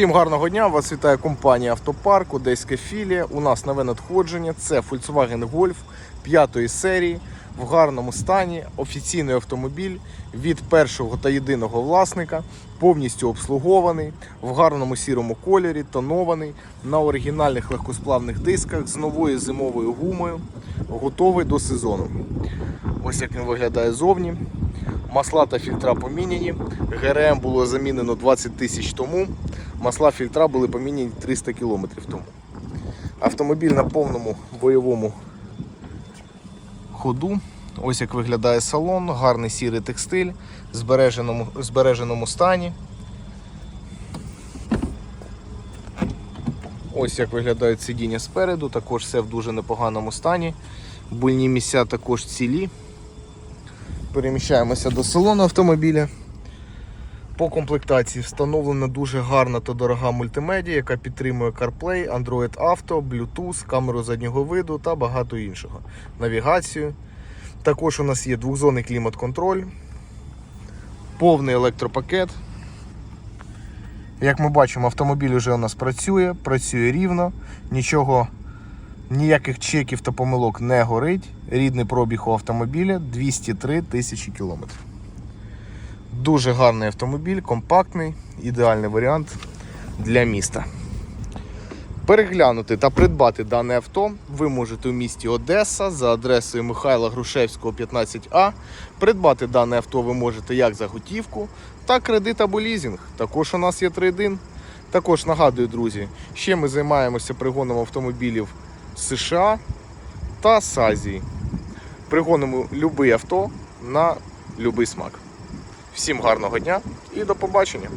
Всім гарного дня! Вас вітає компанія Автопарк, Одеська філія. У нас нове надходження. Це Volkswagen Golf 5 серії в гарному стані. Офіційний автомобіль від першого та єдиного власника, повністю обслугований, в гарному сірому кольорі, тонований, на оригінальних легкосплавних дисках з новою зимовою гумою, готовий до сезону. Ось як він виглядає зовні. Масла та фільтра поміняні. ГРМ було замінено 20 тисяч тому. Масла фільтра були поміняні 300 км тому. Автомобіль на повному бойовому ходу. Ось як виглядає салон, гарний сірий текстиль, в збереженому, збереженому стані. Ось як виглядають сидіння спереду, також все в дуже непоганому стані. Больні місця також цілі. Переміщаємося до салону автомобіля. По комплектації встановлена дуже гарна та дорога мультимедія, яка підтримує CarPlay, Android Auto, Bluetooth, камеру заднього виду та багато іншого. Навігацію. Також у нас є двохзонний клімат-контроль, повний електропакет. Як ми бачимо, автомобіль вже у нас працює, працює рівно, нічого, ніяких чеків та помилок не горить. Рідний пробіг у автомобіля 203 тисячі кілометрів. Дуже гарний автомобіль, компактний, ідеальний варіант для міста. Переглянути та придбати дане авто ви можете у місті Одеса за адресою Михайла Грушевського, 15А. Придбати дане авто ви можете як за готівку, так кредит або лізинг. Також у нас є трейдин. Також нагадую, друзі, ще ми займаємося пригоном автомобілів США та з Азії. Пригонимо будь-яке авто на будь-який смак. Всім гарного дня і до побачення!